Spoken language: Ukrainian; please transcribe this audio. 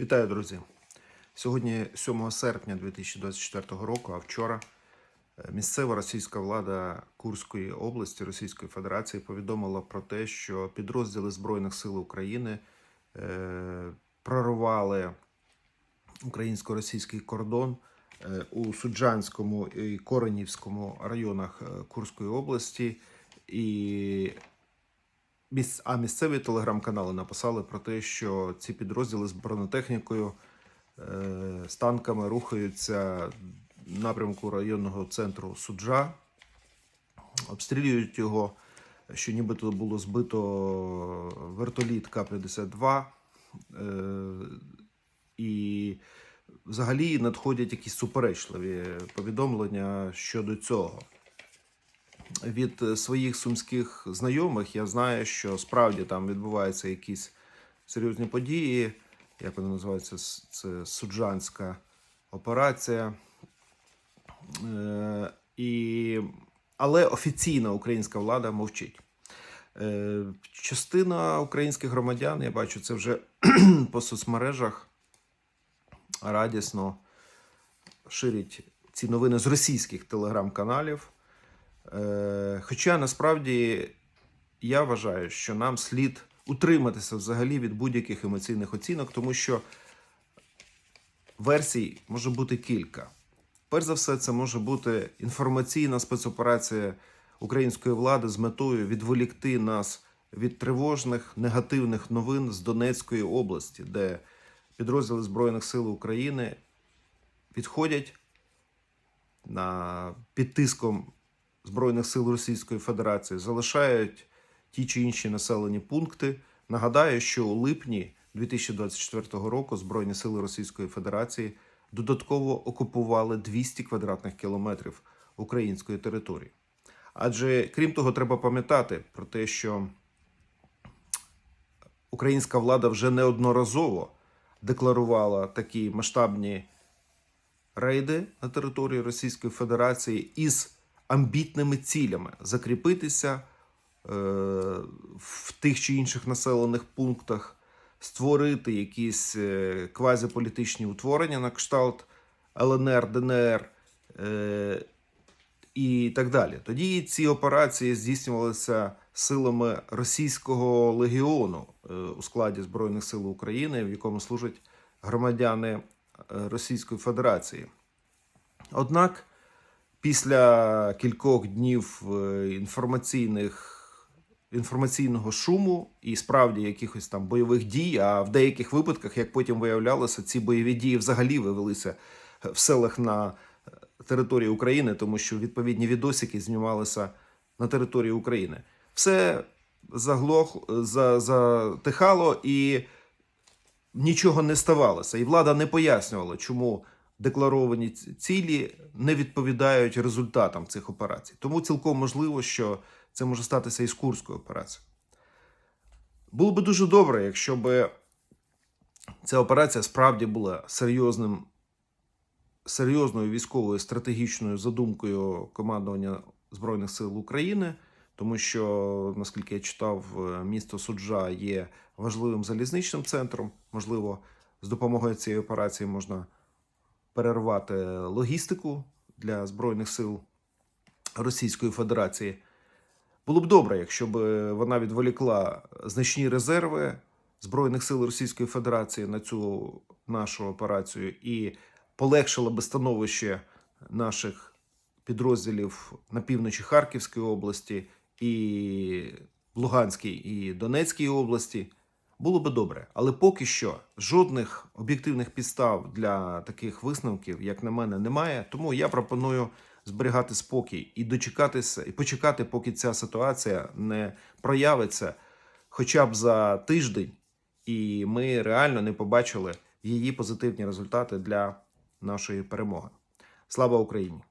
Вітаю, друзі! Сьогодні 7 серпня 2024 року, а вчора е, місцева російська влада Курської області Російської Федерації повідомила про те, що підрозділи Збройних сил України е, прорвали українсько-російський кордон е, у Суджанському і Коренівському районах Курської області. І А місцеві телеграм-канали написали про те, що ці підрозділи з бронетехнікою е, з танками рухаються в напрямку районного центру Суджа, обстрілюють його, що нібито було збито вертоліт К-52. Е, і взагалі надходять якісь суперечливі повідомлення щодо цього від е, своїх сумських знайомих я знаю, що справді там відбуваються якісь серйозні події. Як вони називаються? Це суджанська операція. Е, і... Але офіційна українська влада мовчить. Е, частина українських громадян, я бачу, це вже по соцмережах радісно ширять ці новини з російських телеграм-каналів. Е, Хоча насправді я вважаю, що нам слід утриматися взагалі від будь-яких емоційних оцінок, тому що версій може бути кілька. Перш за все, це може бути інформаційна спецоперація української влади з метою відволікти нас від тривожних негативних новин з Донецької області, де підрозділи Збройних сил України відходять на під тиском Збройних сил Російської Федерації залишають ті чи інші населені пункти. Нагадаю, що у липні 2024 року Збройні сили Російської Федерації додатково окупували 200 квадратних кілометрів української території. Адже крім того, треба пам'ятати про те, що українська влада вже неодноразово декларувала такі масштабні рейди на території Російської Федерації із амбітними цілями закріпитися е, в тих чи інших населених пунктах, створити якісь е, квазіполітичні утворення на кшталт ЛНР, ДНР е, і так далі. Тоді ці операції здійснювалися силами російського легіону у складі Збройних сил України, в якому служать громадяни Російської Федерації. Однак після кількох днів е, інформаційних інформаційного шуму і справді якихось там бойових дій, а в деяких випадках, як потім виявлялося, ці бойові дії взагалі вивелися в селах на е, території України, тому що відповідні відосики знімалися на території України. Все заглох, за, затихало і нічого не ставалося. І влада не пояснювала, чому декларовані цілі не відповідають результатам цих операцій. Тому цілком можливо, що це може статися і з Курською операцією. Було би дуже добре, якщо б ця операція справді була серйозним, серйозною військовою стратегічною задумкою командування Збройних сил України, тому що, наскільки я читав, е, місто Суджа є важливим залізничним центром. Можливо, з допомогою цієї операції можна перервати логістику для Збройних сил Російської Федерації. Було б добре, якщо б вона відволікла значні резерви Збройних сил Російської Федерації на цю нашу операцію і полегшила би становище наших підрозділів на півночі Харківської області і Луганській і Донецькій області. Було би добре, але поки що жодних об'єктивних підстав для таких висновків, як на мене, немає. Тому я пропоную зберігати спокій і дочекатися, і почекати, поки ця ситуація не проявиться хоча б за тиждень, і ми реально не побачили її позитивні результати для нашої перемоги. Слава Україні!